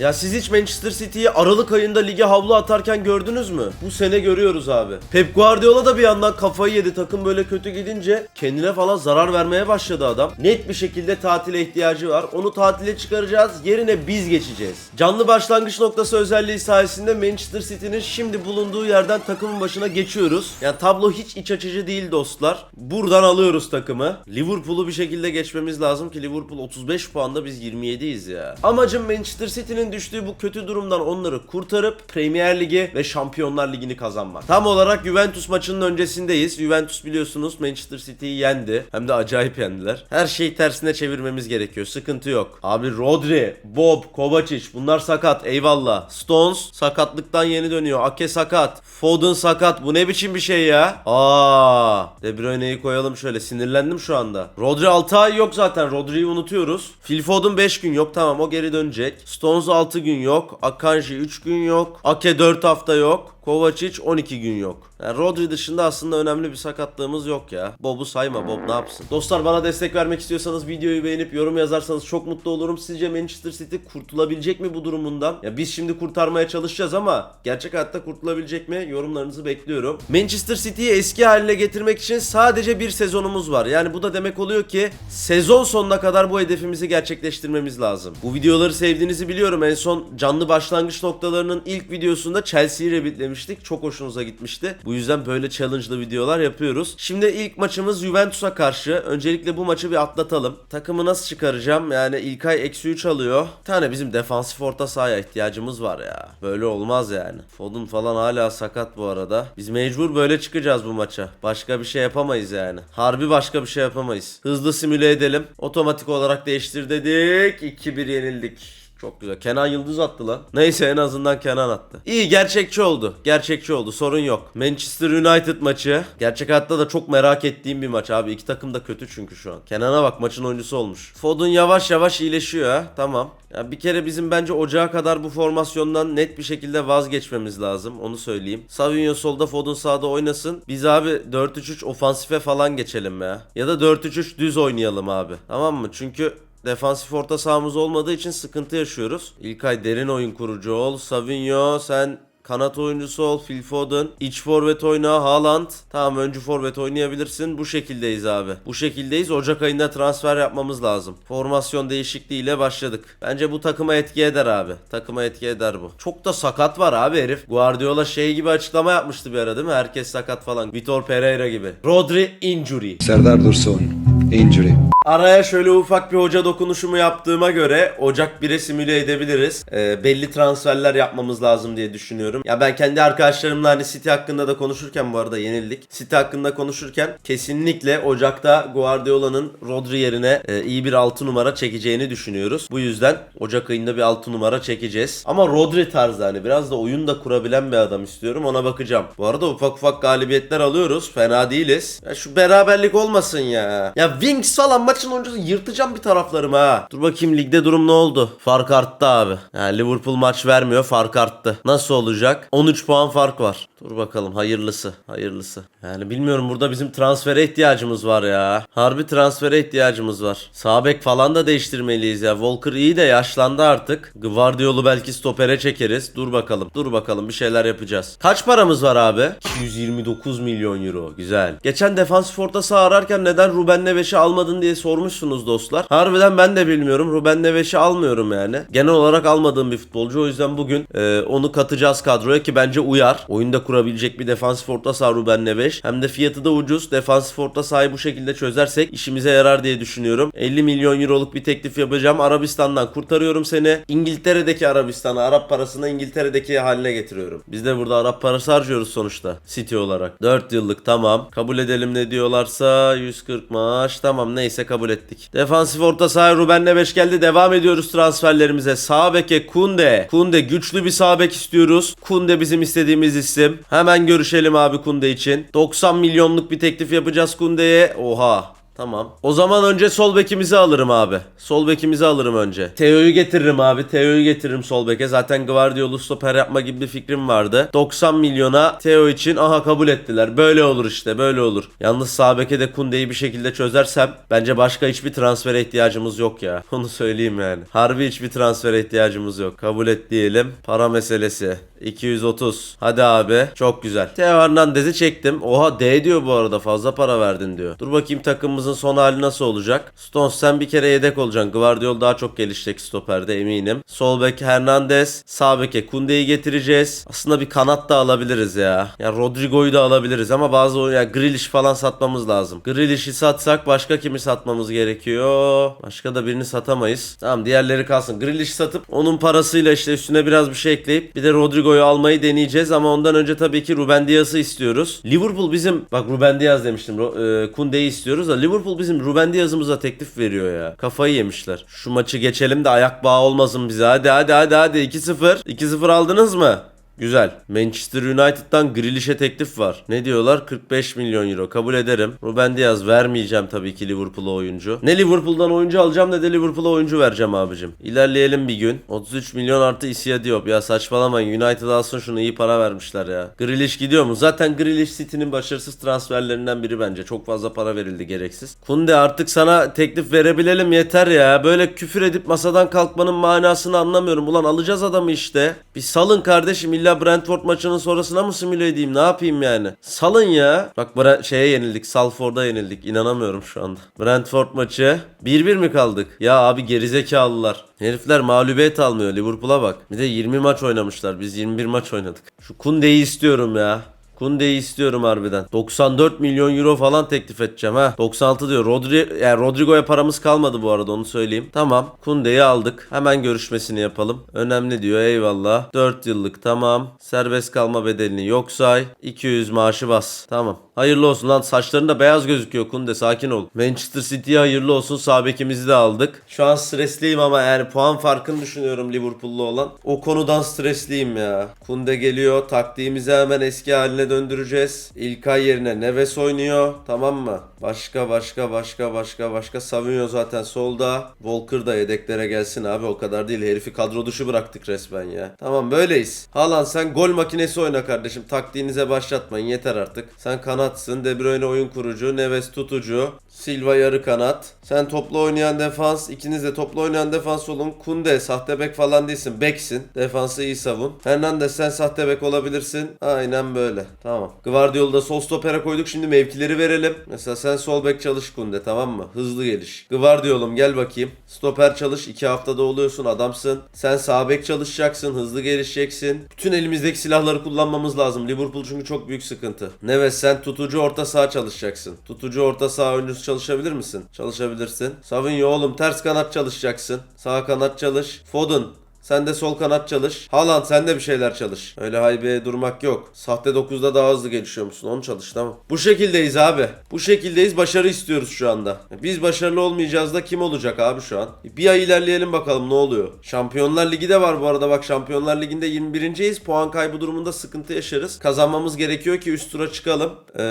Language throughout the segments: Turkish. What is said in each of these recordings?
Ya siz hiç Manchester City'yi Aralık ayında lige havlu atarken gördünüz mü? Bu sene görüyoruz abi. Pep Guardiola da bir yandan kafayı yedi. Takım böyle kötü gidince kendine falan zarar vermeye başladı adam. Net bir şekilde tatile ihtiyacı var. Onu tatile çıkaracağız. Yerine biz geçeceğiz. Canlı başlangıç noktası özelliği sayesinde Manchester City'nin şimdi bulunduğu yerden takımın başına geçiyoruz. Yani tablo hiç iç açıcı değil dostlar. Buradan alıyoruz takımı. Liverpool'u bir şekilde geçmemiz lazım ki Liverpool 35 puanda biz 27'yiz ya. Amacım Manchester City'nin düştüğü bu kötü durumdan onları kurtarıp Premier Ligi ve Şampiyonlar Ligi'ni kazanmak. Tam olarak Juventus maçının öncesindeyiz. Juventus biliyorsunuz Manchester City'yi yendi. Hem de acayip yendiler. Her şeyi tersine çevirmemiz gerekiyor. Sıkıntı yok. Abi Rodri, Bob, Kovacic bunlar sakat. Eyvallah. Stones sakatlıktan yeni dönüyor. Ake sakat. Foden sakat. Bu ne biçim bir şey ya? Aa, De Bruyne'yi koyalım şöyle. Sinirlendim şu anda. Rodri 6 ay yok zaten. Rodri'yi unutuyoruz. Phil Foden 5 gün yok. Tamam o geri dönecek. Stones 6 gün yok. Akanji 3 gün yok. Ake 4 hafta yok. Kovacic 12 gün yok. Yani Rodri dışında aslında önemli bir sakatlığımız yok ya. Bob'u sayma Bob ne yapsın? Dostlar bana destek vermek istiyorsanız videoyu beğenip yorum yazarsanız çok mutlu olurum. Sizce Manchester City kurtulabilecek mi bu durumundan? Ya biz şimdi kurtarmaya çalışacağız ama gerçek hayatta kurtulabilecek mi? Yorumlarınızı bekliyorum. Manchester City'yi eski haline getirmek için sadece bir sezonumuz var. Yani bu da demek oluyor ki sezon sonuna kadar bu hedefimizi gerçekleştirmemiz lazım. Bu videoları sevdiğinizi biliyorum. En son canlı başlangıç noktalarının ilk videosunda Chelsea'yi rebitlemiştik. Çok hoşunuza gitmişti. Bu yüzden böyle challenge'lı videolar yapıyoruz. Şimdi ilk maçımız Juventus'a karşı. Öncelikle bu maçı bir atlatalım. Takımı nasıl çıkaracağım? Yani İlkay eksi 3 alıyor. Bir tane bizim defansif orta sahaya ihtiyacımız var ya. Böyle olmaz yani. Foden falan hala sakat bu arada. Biz mecbur böyle çıkacağız bu maça. Başka bir şey yapamayız yani. Harbi başka bir şey yapamayız. Hızlı simüle edelim. Otomatik olarak değiştir dedik. 2-1 yenildik. Çok güzel. Kenan Yıldız attı lan. Neyse en azından Kenan attı. İyi gerçekçi oldu. Gerçekçi oldu. Sorun yok. Manchester United maçı. Gerçek hayatta da çok merak ettiğim bir maç abi. İki takım da kötü çünkü şu an. Kenan'a bak maçın oyuncusu olmuş. Foden yavaş yavaş iyileşiyor ha. Tamam. Ya bir kere bizim bence ocağa kadar bu formasyondan net bir şekilde vazgeçmemiz lazım. Onu söyleyeyim. Savinho solda Foden sağda oynasın. Biz abi 4-3-3 ofansife falan geçelim ya. Ya da 4-3-3 düz oynayalım abi. Tamam mı? Çünkü Defansif orta sahamız olmadığı için sıkıntı yaşıyoruz. İlkay derin oyun kurucu ol. Savinho sen kanat oyuncusu ol. Phil Foden. İç forvet oyna. Haaland. Tamam öncü forvet oynayabilirsin. Bu şekildeyiz abi. Bu şekildeyiz. Ocak ayında transfer yapmamız lazım. Formasyon değişikliğiyle başladık. Bence bu takıma etki eder abi. Takıma etki eder bu. Çok da sakat var abi herif. Guardiola şey gibi açıklama yapmıştı bir ara değil mi? Herkes sakat falan. Vitor Pereira gibi. Rodri injury. Serdar Dursun, injury. Araya şöyle ufak bir hoca dokunuşumu yaptığıma göre Ocak 1'e simüle edebiliriz. Ee, belli transferler yapmamız lazım diye düşünüyorum. Ya ben kendi arkadaşlarımla hani City hakkında da konuşurken bu arada yenildik. City hakkında konuşurken kesinlikle Ocak'ta Guardiola'nın Rodri yerine e, iyi bir 6 numara çekeceğini düşünüyoruz. Bu yüzden Ocak ayında bir 6 numara çekeceğiz. Ama Rodri tarzı hani biraz da oyun da kurabilen bir adam istiyorum ona bakacağım. Bu arada ufak ufak galibiyetler alıyoruz. Fena değiliz. Ya şu beraberlik olmasın ya. Ya Wings falan maçın oyuncusu yırtacağım bir taraflarımı ha. Dur bakayım ligde durum ne oldu? Fark arttı abi. Ya Liverpool maç vermiyor fark arttı. Nasıl olacak? 13 puan fark var. Dur bakalım hayırlısı. Hayırlısı. Yani bilmiyorum burada bizim transfere ihtiyacımız var ya. Harbi transfere ihtiyacımız var. Sağ bek falan da değiştirmeliyiz ya. Walker iyi de yaşlandı artık. Guardiola'u belki stopere çekeriz. Dur bakalım. Dur bakalım bir şeyler yapacağız. Kaç paramız var abi? 229 milyon euro. Güzel. Geçen defansif orta saha ararken neden Ruben Neves'i almadın diye sormuşsunuz dostlar. Harbiden ben de bilmiyorum. Ruben Neves'i almıyorum yani. Genel olarak almadığım bir futbolcu. O yüzden bugün e, onu katacağız kadroya ki bence uyar. Oyunda kurabilecek bir defansif orta saha Ruben Neves. Hem de fiyatı da ucuz. Defansif orta sahayı bu şekilde çözersek işimize yarar diye düşünüyorum. 50 milyon euroluk bir teklif yapacağım. Arabistan'dan kurtarıyorum seni. İngiltere'deki Arabistan'a, Arap parasını İngiltere'deki haline getiriyorum. Biz de burada Arap parası harcıyoruz sonuçta. City olarak. 4 yıllık tamam. Kabul edelim ne diyorlarsa 140 maaş. Tamam neyse kabul ettik. Defansif orta saha Ruben Neves geldi. Devam ediyoruz transferlerimize. Sağ beke Kunde. Kunde güçlü bir sağ bek istiyoruz. Kunde bizim istediğimiz isim. Hemen görüşelim abi Kunde için. 90 milyonluk bir teklif yapacağız Kunde'ye. Oha. Tamam. O zaman önce sol bekimizi alırım abi. Sol bekimizi alırım önce. Teo'yu getiririm abi. Teo'yu getiririm sol beke. Zaten Guardiola'lı stoper yapma gibi bir fikrim vardı. 90 milyona Teo için aha kabul ettiler. Böyle olur işte böyle olur. Yalnız sağ beke de Kunde'yi bir şekilde çözersem bence başka hiçbir transfere ihtiyacımız yok ya. Onu söyleyeyim yani. Harbi hiçbir transfere ihtiyacımız yok. Kabul et diyelim. Para meselesi. 230. Hadi abi. Çok güzel. Teo Hernandez'i çektim. Oha D diyor bu arada. Fazla para verdin diyor. Dur bakayım takımımızın son hali nasıl olacak? Stones sen bir kere yedek olacaksın. Guardiol daha çok gelişecek stoperde eminim. Sol bek Hernandez. Sağ beke Kunde'yi getireceğiz. Aslında bir kanat da alabiliriz ya. Ya Rodrigo'yu da alabiliriz ama bazı oyun ya Grealish falan satmamız lazım. Grealish'i satsak başka kimi satmamız gerekiyor? Başka da birini satamayız. Tamam diğerleri kalsın. Grealish satıp onun parasıyla işte üstüne biraz bir şey ekleyip bir de Rodrigo'yu almayı deneyeceğiz ama ondan önce tabii ki Ruben Dias'ı istiyoruz. Liverpool bizim bak Ruben Dias demiştim. E, Kunde'yi istiyoruz da Liverpool bizim Ruben Dias'ımıza teklif veriyor ya. Kafayı yemişler. Şu maçı geçelim de ayak bağı olmasın bize. Hadi hadi hadi hadi 2-0. 2-0 aldınız mı? Güzel. Manchester United'dan Grealish'e teklif var. Ne diyorlar? 45 milyon euro. Kabul ederim. Ruben Diaz vermeyeceğim tabii ki Liverpool'a oyuncu. Ne Liverpool'dan oyuncu alacağım ne de Liverpool'a oyuncu vereceğim abicim. İlerleyelim bir gün. 33 milyon artı Isia Diop. Ya saçmalamayın. United alsın şunu iyi para vermişler ya. Grealish gidiyor mu? Zaten Grealish City'nin başarısız transferlerinden biri bence. Çok fazla para verildi gereksiz. Kunde artık sana teklif verebilelim yeter ya. Böyle küfür edip masadan kalkmanın manasını anlamıyorum. Ulan alacağız adamı işte. Bir salın kardeşim. İlla Brentford maçının sonrasına mı simüle edeyim? Ne yapayım yani? Salın ya. Bak Bre- şeye yenildik. Salford'a yenildik. İnanamıyorum şu anda. Brentford maçı. 1-1 mi kaldık? Ya abi gerizekalılar. Herifler mağlubiyet almıyor. Liverpool'a bak. Bir de 20 maç oynamışlar. Biz 21 maç oynadık. Şu Kunde'yi istiyorum ya. Kunde'yi istiyorum harbiden. 94 milyon euro falan teklif edeceğim ha. 96 diyor. Rodri yani Rodrigo'ya paramız kalmadı bu arada onu söyleyeyim. Tamam. Kunde'yi aldık. Hemen görüşmesini yapalım. Önemli diyor. Eyvallah. 4 yıllık tamam. Serbest kalma bedelini yok say. 200 maaşı bas. Tamam. Hayırlı olsun lan saçların da beyaz gözüküyor Kunde sakin ol. Manchester City'ye hayırlı olsun sağ bekimizi de aldık. Şu an stresliyim ama yani puan farkını düşünüyorum Liverpool'lu olan. O konudan stresliyim ya. Kunde geliyor taktiğimizi hemen eski haline döndüreceğiz. İlkay yerine Neves oynuyor tamam mı? Başka başka başka başka başka Savinho zaten solda. Walker da yedeklere gelsin abi o kadar değil. Herifi kadro dışı bıraktık resmen ya. Tamam böyleyiz. Halan sen gol makinesi oyna kardeşim. Taktiğinize başlatmayın yeter artık. Sen kanatsın. De Bruyne oyun kurucu. Neves tutucu. Silva yarı kanat. Sen toplu oynayan defans. ikiniz de toplu oynayan defans olun. Kunde sahte bek falan değilsin. Beksin. Defansı iyi savun. Hernandez sen sahte bek olabilirsin. Aynen böyle. Tamam. Guardiola'da da sol stopere koyduk. Şimdi mevkileri verelim. Mesela sen sol bek çalış Kunde tamam mı? Hızlı geliş. Guardiola'm gel bakayım. Stoper çalış. 2 haftada oluyorsun adamsın. Sen sağ bek çalışacaksın. Hızlı gelişeceksin. Bütün elimizdeki silahları kullanmamız lazım. Liverpool çünkü çok büyük sıkıntı. Neves sen tutucu orta saha çalışacaksın. Tutucu orta saha oyuncusu çalışabilir misin? Çalışabilirsin. Savinho oğlum ters kanat çalışacaksın. Sağ kanat çalış. Foden sen de sol kanat çalış. Haaland sen de bir şeyler çalış. Öyle haybeye durmak yok. Sahte 9'da daha hızlı gelişiyor musun? Onu çalış tamam. Bu şekildeyiz abi. Bu şekildeyiz. Başarı istiyoruz şu anda. Biz başarılı olmayacağız da kim olacak abi şu an? Bir ay ilerleyelim bakalım ne oluyor. Şampiyonlar Ligi de var bu arada. Bak Şampiyonlar Ligi'nde 21.yiz. Puan kaybı durumunda sıkıntı yaşarız. Kazanmamız gerekiyor ki üst tura çıkalım. Ee,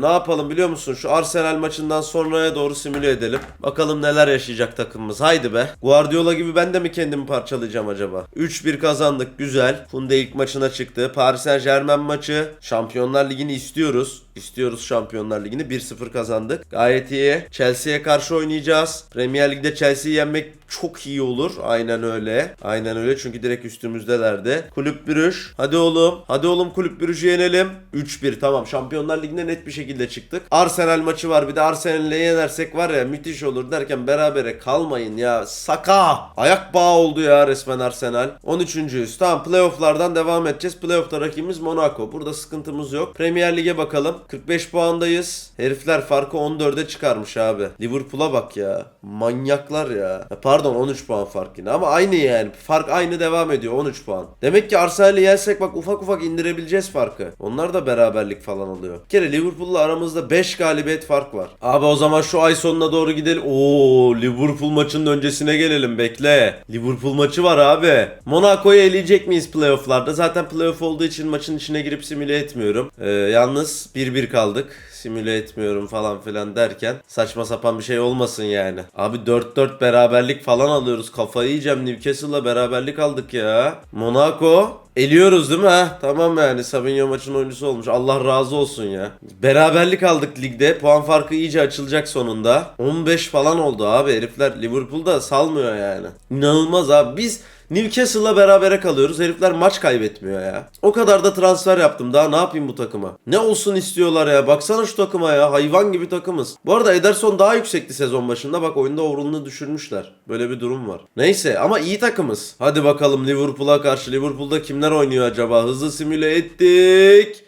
ne yapalım biliyor musun? Şu Arsenal maçından sonraya doğru simüle edelim. Bakalım neler yaşayacak takımımız. Haydi be. Guardiola gibi ben de mi kendimi parçalayacağım acaba? 3-1 kazandık. Güzel. Funde ilk maçına çıktı. Paris Saint Germain maçı. Şampiyonlar Ligi'ni istiyoruz. İstiyoruz Şampiyonlar Ligi'ni. 1-0 kazandık. Gayet iyi. Chelsea'ye karşı oynayacağız. Premier Lig'de Chelsea'yi yenmek çok iyi olur. Aynen öyle. Aynen öyle çünkü direkt üstümüzdelerdi. Kulüp Brüj. Hadi oğlum. Hadi oğlum Kulüp Brüj'ü yenelim. 3-1 tamam. Şampiyonlar Ligi'nde net bir şekilde çıktık. Arsenal maçı var. Bir de Arsenal'le yenersek var ya müthiş olur derken berabere kalmayın ya. Saka. Ayak bağı oldu ya resmen Arsenal. 13.yüz. Tamam playoff'lardan devam edeceğiz. Playoff'ta rakibimiz Monaco. Burada sıkıntımız yok. Premier Lig'e bakalım. 45 puandayız. Herifler farkı 14'e çıkarmış abi. Liverpool'a bak ya. Manyaklar ya. Pardon 13 puan fark yine ama aynı yani. Fark aynı devam ediyor 13 puan. Demek ki Arsenal'i yersek bak ufak ufak indirebileceğiz farkı. Onlar da beraberlik falan oluyor. Bir kere Liverpool'la aramızda 5 galibiyet fark var. Abi o zaman şu ay sonuna doğru gidelim. Oo Liverpool maçının öncesine gelelim bekle. Liverpool maçı var abi. Monaco'yu eleyecek miyiz playoff'larda? Zaten playoff olduğu için maçın içine girip simüle etmiyorum. Ee, yalnız 1-1 kaldık. simüle etmiyorum falan filan derken saçma sapan bir şey olmasın yani. Abi 4-4 beraberlik falan alıyoruz. Kafayı yiyeceğim Newcastle'la beraberlik aldık ya. Monaco Eliyoruz değil mi? Tamam yani Savinho maçın oyuncusu olmuş. Allah razı olsun ya. Beraberlik aldık ligde. Puan farkı iyice açılacak sonunda. 15 falan oldu abi. Herifler Liverpool'da salmıyor yani. İnanılmaz abi. Biz Newcastle'la berabere kalıyoruz. Herifler maç kaybetmiyor ya. O kadar da transfer yaptım. Daha ne yapayım bu takıma? Ne olsun istiyorlar ya? Baksana şu takıma ya. Hayvan gibi takımız. Bu arada Ederson daha yüksekti sezon başında. Bak oyunda overall'ını düşürmüşler. Böyle bir durum var. Neyse ama iyi takımız. Hadi bakalım Liverpool'a karşı. Liverpool'da kimler oynuyor acaba? Hızlı simüle ettik.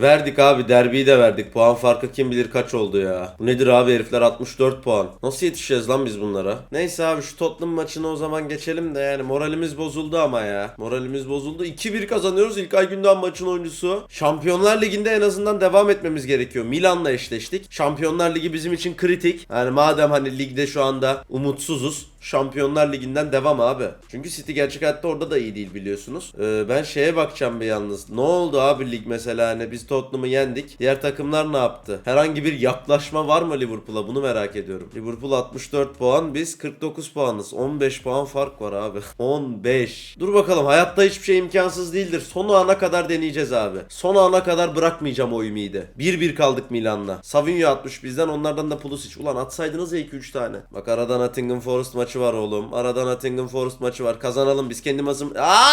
Verdik abi derbiyi de verdik. Puan farkı kim bilir kaç oldu ya. Bu nedir abi herifler 64 puan. Nasıl yetişeceğiz lan biz bunlara? Neyse abi şu Tottenham maçına o zaman geçelim de yani moralimiz bozuldu ama ya. Moralimiz bozuldu. 2-1 kazanıyoruz İlkay Gündoğan maçın oyuncusu. Şampiyonlar Ligi'nde en azından devam etmemiz gerekiyor. Milan'la eşleştik. Şampiyonlar Ligi bizim için kritik. Yani madem hani ligde şu anda umutsuzuz. Şampiyonlar Ligi'nden devam abi. Çünkü City gerçek hayatta orada da iyi değil biliyorsunuz. Ee, ben şeye bakacağım bir yalnız. Ne oldu abi lig mesela hani biz Tottenham'ı yendik. Diğer takımlar ne yaptı? Herhangi bir yaklaşma var mı Liverpool'a? Bunu merak ediyorum. Liverpool 64 puan, biz 49 puanız. 15 puan fark var abi. 15. Dur bakalım hayatta hiçbir şey imkansız değildir. Son ana kadar deneyeceğiz abi. Son ana kadar bırakmayacağım o ümidi. 1-1 kaldık Milan'la. Savinho atmış bizden onlardan da Pulisic. Ulan atsaydınız ya 2-3 tane. Bak arada Nottingham Forest maçı var oğlum. Arada Nottingham Forest maçı var. Kazanalım biz kendi maçımızı. Aa!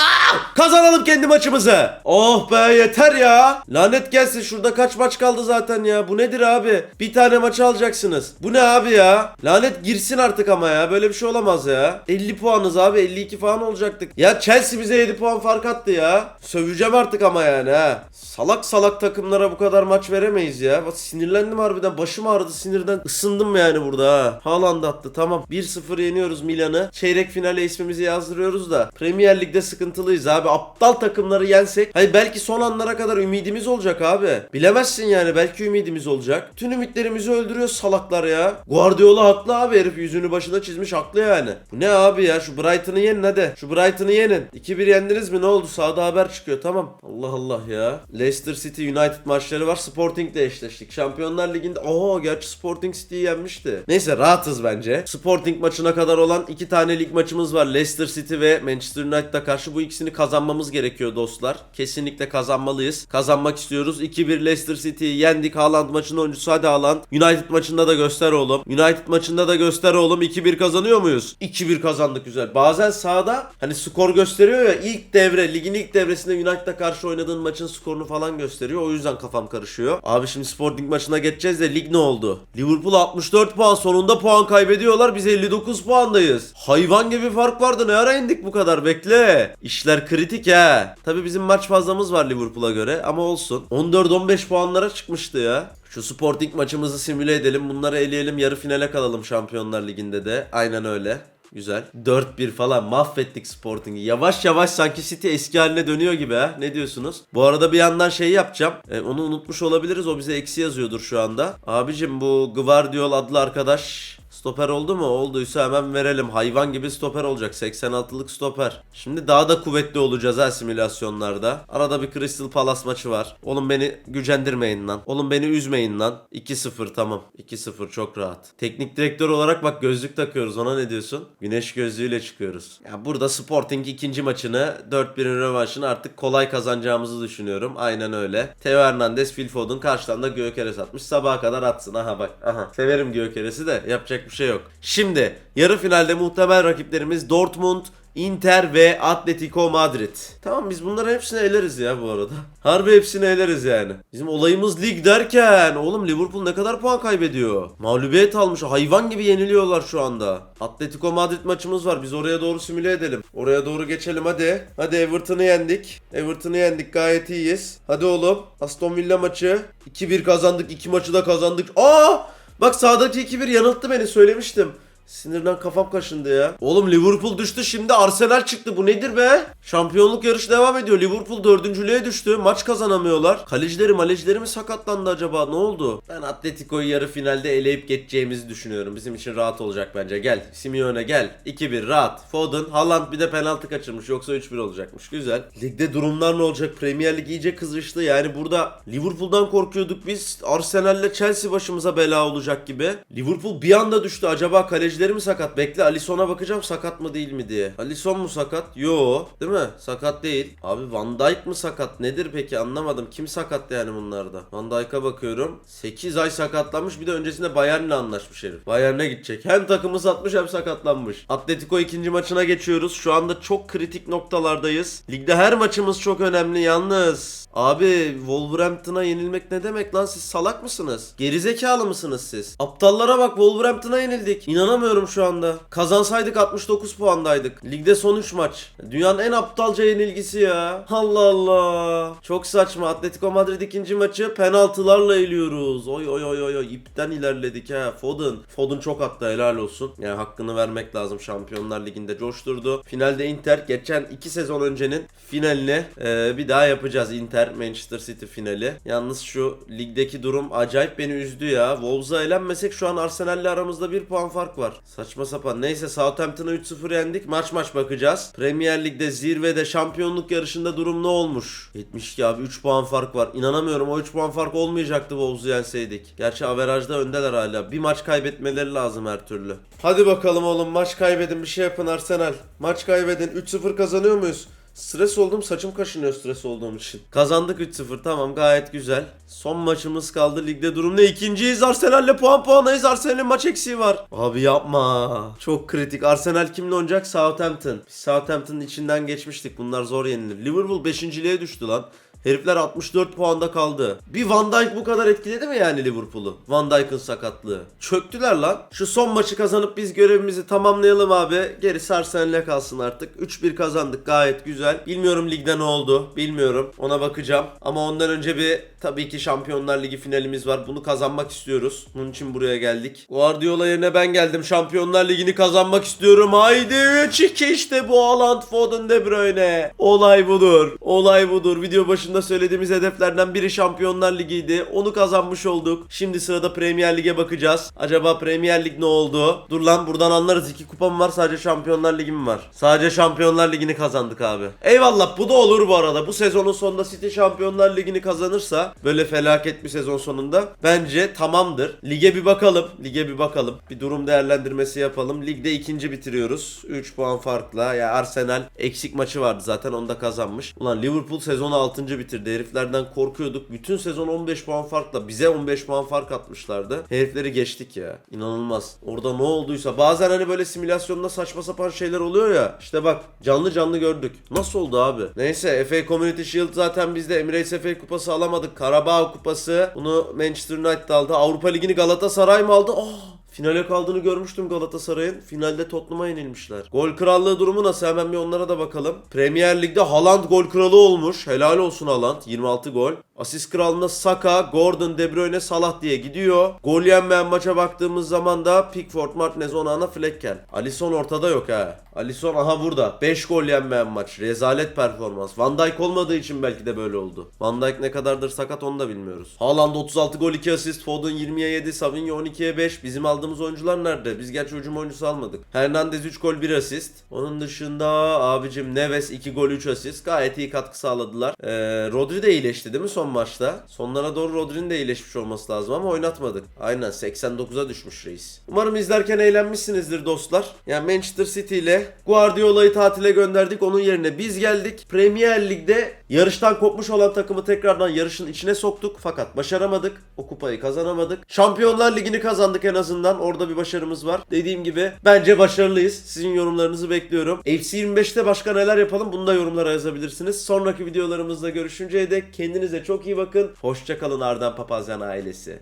Kazanalım kendi maçımızı. Oh be yeter ya. Lanet gelsin şurada kaç maç kaldı zaten ya. Bu nedir abi? Bir tane maçı alacaksınız. Bu ne abi ya? Lanet girsin artık ama ya. Böyle bir şey olamaz ya. 50 puanız abi. 52 falan olacaktık. Ya Chelsea bize 7 puan fark attı ya. Söveceğim artık ama yani ha. Salak salak takımlara bu kadar maç veremeyiz ya. Bak sinirlendim harbiden. Başım ağrıdı sinirden. Isındım yani burada ha. Haaland attı tamam. 1-0 yeniyoruz Milan'ı. Çeyrek finale ismimizi yazdırıyoruz da. Premier Lig'de sıkıntılıyız abi. Aptal takımları yensek. Hani belki son anlara kadar ümidimiz olacak abi. Bilemezsin yani belki ümidimiz olacak. Tüm ümitlerimizi öldürüyor salaklar ya. Guardiola haklı abi herif yüzünü başına çizmiş haklı yani. Bu ne abi ya şu Brighton'ı yenin hadi. Şu Brighton'ı yenin. 2-1 yendiniz mi ne oldu sağda haber çıkıyor tamam. Allah Allah ya. Leicester City United maçları var. Sporting'le eşleştik. Şampiyonlar Ligi'nde oho gerçi Sporting City'yi yenmişti. Neyse rahatız bence. Sporting maçına kadar olan iki tane lig maçımız var. Leicester City ve Manchester United'a karşı bu ikisini kazanmamız gerekiyor dostlar. Kesinlikle kazanmalıyız. Kazanmak istiyoruz. 2-1 Leicester City'yi yendik. Haaland maçının oyuncusu hadi Haaland. United maçında da göster oğlum. United maçında da göster oğlum. 2-1 kazanıyor muyuz? 2-1 kazandık güzel. Bazen sahada hani skor gösteriyor ya ilk devre ligin ilk devresinde United'a karşı oynadığın maçın skorunu falan gösteriyor. O yüzden kafam karışıyor. Abi şimdi Sporting maçına geçeceğiz de lig ne oldu? Liverpool 64 puan sonunda puan kaybediyorlar. Biz 59 puandayız. Hayvan gibi fark vardı. Ne ara indik bu kadar? Bekle. İşler kritik ha. Tabi bizim maç fazlamız var Liverpool'a göre ama olsun. 14-15 puanlara çıkmıştı ya. Şu Sporting maçımızı simüle edelim. Bunları eleyelim. Yarı finale kalalım Şampiyonlar Ligi'nde de. Aynen öyle. Güzel. 4-1 falan mahvettik Sporting'i. Yavaş yavaş sanki City eski haline dönüyor gibi ha. Ne diyorsunuz? Bu arada bir yandan şey yapacağım. E, onu unutmuş olabiliriz. O bize eksi yazıyordur şu anda. Abicim bu Gvardiol adlı arkadaş Stoper oldu mu? Olduysa hemen verelim. Hayvan gibi stoper olacak. 86'lık stoper. Şimdi daha da kuvvetli olacağız ha simülasyonlarda. Arada bir Crystal Palace maçı var. Oğlum beni gücendirmeyin lan. Oğlum beni üzmeyin lan. 2-0 tamam. 2-0 çok rahat. Teknik direktör olarak bak gözlük takıyoruz. Ona ne diyorsun? Güneş gözlüğüyle çıkıyoruz. Ya burada Sporting ikinci maçını 4-1'in rövanşını artık kolay kazanacağımızı düşünüyorum. Aynen öyle. Theo Hernandez, Phil Foden karşıdan da Gökeres atmış. Sabaha kadar atsın. Aha bak. Aha. Severim Gökeres'i de yapacak bir şey yok. Şimdi yarı finalde muhtemel rakiplerimiz Dortmund, Inter ve Atletico Madrid. Tamam biz bunların hepsini eleriz ya bu arada. Harbi hepsini eleriz yani. Bizim olayımız lig derken oğlum Liverpool ne kadar puan kaybediyor? Mağlubiyet almış. Hayvan gibi yeniliyorlar şu anda. Atletico Madrid maçımız var. Biz oraya doğru simüle edelim. Oraya doğru geçelim hadi. Hadi Everton'ı yendik. Everton'ı yendik. Gayet iyiyiz. Hadi oğlum. Aston Villa maçı. 2-1 kazandık. 2 maçı da kazandık. Aa! Bak sağdaki 2-1 yanılttı beni söylemiştim. Sinirden kafam kaşındı ya. Oğlum Liverpool düştü şimdi Arsenal çıktı. Bu nedir be? Şampiyonluk yarışı devam ediyor. Liverpool dördüncülüğe düştü. Maç kazanamıyorlar. Kalecileri malecileri mi sakatlandı acaba? Ne oldu? Ben Atletico'yu yarı finalde eleyip geçeceğimizi düşünüyorum. Bizim için rahat olacak bence. Gel. Simeone gel. 2-1 rahat. Foden, Haaland bir de penaltı kaçırmış. Yoksa 3-1 olacakmış. Güzel. Ligde durumlar ne olacak? Premier Lig iyice kızıştı. Yani burada Liverpool'dan korkuyorduk biz. Arsenal'le Chelsea başımıza bela olacak gibi. Liverpool bir anda düştü. Acaba kalecileri mi sakat? Bekle Alisson'a bakacağım sakat mı değil mi diye. Alisson mu sakat? Yo. Değil mi? Sakat değil. Abi Van Dijk mı sakat? Nedir peki anlamadım. Kim sakat yani bunlarda? Van Dijk'a bakıyorum. 8 ay sakatlanmış. Bir de öncesinde Bayern'le anlaşmış herif. Bayern'e gidecek. Hem takımı satmış hem sakatlanmış. Atletico ikinci maçına geçiyoruz. Şu anda çok kritik noktalardayız. Ligde her maçımız çok önemli yalnız. Abi Wolverhampton'a yenilmek ne demek lan siz salak mısınız? Gerizekalı mısınız siz? Aptallara bak Wolverhampton'a yenildik. İnanamıyorum şu anda. Kazansaydık 69 puandaydık. Ligde son 3 maç. Dünyanın en aptalca yenilgisi ya. Allah Allah. Çok saçma. Atletico Madrid ikinci maçı penaltılarla eliyoruz. Oy oy oy oy. İpten ilerledik ha. Foden. Foden çok attı helal olsun. Yani hakkını vermek lazım. Şampiyonlar Ligi'nde coşturdu. Finalde Inter geçen 2 sezon öncenin finalini e, bir daha yapacağız. Inter Manchester City finali. Yalnız şu ligdeki durum acayip beni üzdü ya. Wolves'a elenmesek şu an Arsenal'le aramızda bir puan fark var. Saçma sapan. Neyse Southampton'a 3-0 yendik. Maç maç bakacağız. Premier Lig'de zirvede şampiyonluk yarışında durum ne olmuş? 72 abi 3 puan fark var. İnanamıyorum o 3 puan fark olmayacaktı Wolves'u yenseydik. Gerçi averajda öndeler hala. Bir maç kaybetmeleri lazım her türlü. Hadi bakalım oğlum maç kaybedin bir şey yapın Arsenal. Maç kaybedin 3-0 kazanıyor muyuz? Stres oldum saçım kaşınıyor stres olduğum için. Kazandık 3-0 tamam gayet güzel. Son maçımız kaldı ligde durum ne? İkinciyiz Arsenal'le puan puanayız. Arsenal'in maç eksiği var. Abi yapma. Çok kritik. Arsenal kimle oynayacak? Southampton. Southampton'ın içinden geçmiştik. Bunlar zor yenilir. Liverpool 5.liğe düştü lan. Herifler 64 puanda kaldı. Bir Van Dijk bu kadar etkiledi mi yani Liverpool'u? Van Dijk'ın sakatlığı. Çöktüler lan. Şu son maçı kazanıp biz görevimizi tamamlayalım abi. Gerisi Arsenal'e kalsın artık. 3-1 kazandık gayet güzel. Bilmiyorum ligde ne oldu. Bilmiyorum. Ona bakacağım. Ama ondan önce bir tabii ki Şampiyonlar Ligi finalimiz var. Bunu kazanmak istiyoruz. Bunun için buraya geldik. Guardiola yerine ben geldim. Şampiyonlar Ligi'ni kazanmak istiyorum. Haydi 3-2 işte bu Haaland, Foden, De Bruyne. Olay budur. Olay budur. Video başında söylediğimiz hedeflerden biri Şampiyonlar Ligi'ydi. Onu kazanmış olduk. Şimdi sırada Premier Lig'e bakacağız. Acaba Premier Lig ne oldu? Dur lan buradan anlarız. İki kupam var sadece Şampiyonlar Ligi mi var? Sadece Şampiyonlar Ligi'ni kazandık abi. Eyvallah bu da olur bu arada. Bu sezonun sonunda City Şampiyonlar Ligi'ni kazanırsa böyle felaket bir sezon sonunda bence tamamdır. Lige bir bakalım. Lige bir bakalım. Bir durum değerlendirmesi yapalım. Ligde ikinci bitiriyoruz. 3 puan farkla. Ya Arsenal eksik maçı vardı zaten onu da kazanmış. Ulan Liverpool sezonu 6. bitirdi. Heriflerden korkuyorduk. Bütün sezon 15 puan farkla. Bize 15 puan fark atmışlardı. Herifleri geçtik ya. İnanılmaz. Orada ne olduysa. Bazen hani böyle simülasyonda saçma sapan şeyler oluyor ya. İşte bak canlı canlı gördük. Nasıl oldu abi? Neyse FA Community Shield zaten bizde Emirates FA kupası alamadık. Karabağ kupası. Bunu Manchester United aldı. Avrupa Ligi'ni Galatasaray mı aldı? Oh! Finale kaldığını görmüştüm Galatasaray'ın. Finalde Tottenham'a yenilmişler. Gol krallığı durumu nasıl? Hemen bir onlara da bakalım. Premier Lig'de Haaland gol kralı olmuş. Helal olsun Haaland. 26 gol. Asist kralında Saka, Gordon, De Bruyne, Salah diye gidiyor. Gol yenmeyen maça baktığımız zaman da Pickford, Martinez, Onana, Flecken. Alisson ortada yok ha. Alisson aha burada. 5 gol yenmeyen maç. Rezalet performans. Van Dijk olmadığı için belki de böyle oldu. Van Dijk ne kadardır sakat onu da bilmiyoruz. Haaland 36 gol 2 asist. Foden 20'ye 7. Savinho 12'ye 5. Bizim aldığımız oyuncular nerede? Biz gerçi hücum oyuncusu almadık. Hernandez 3 gol 1 asist. Onun dışında abicim Neves 2 gol 3 asist. Gayet iyi katkı sağladılar. Ee, Rodri de iyileşti değil mi son maçta? Sonlara doğru Rodri'nin de iyileşmiş olması lazım ama oynatmadık. Aynen 89'a düşmüş reis. Umarım izlerken eğlenmişsinizdir dostlar. Yani Manchester City ile Guardiola'yı tatile gönderdik. Onun yerine biz geldik. Premier Lig'de yarıştan kopmuş olan takımı tekrardan yarışın içine soktuk. Fakat başaramadık. O kupayı kazanamadık. Şampiyonlar Ligi'ni kazandık en azından. Orada bir başarımız var. Dediğim gibi bence başarılıyız. Sizin yorumlarınızı bekliyorum. FC 25'te başka neler yapalım bunu da yorumlara yazabilirsiniz. Sonraki videolarımızda görüşünceye dek kendinize çok iyi bakın. Hoşçakalın Ardan Papazyan ailesi.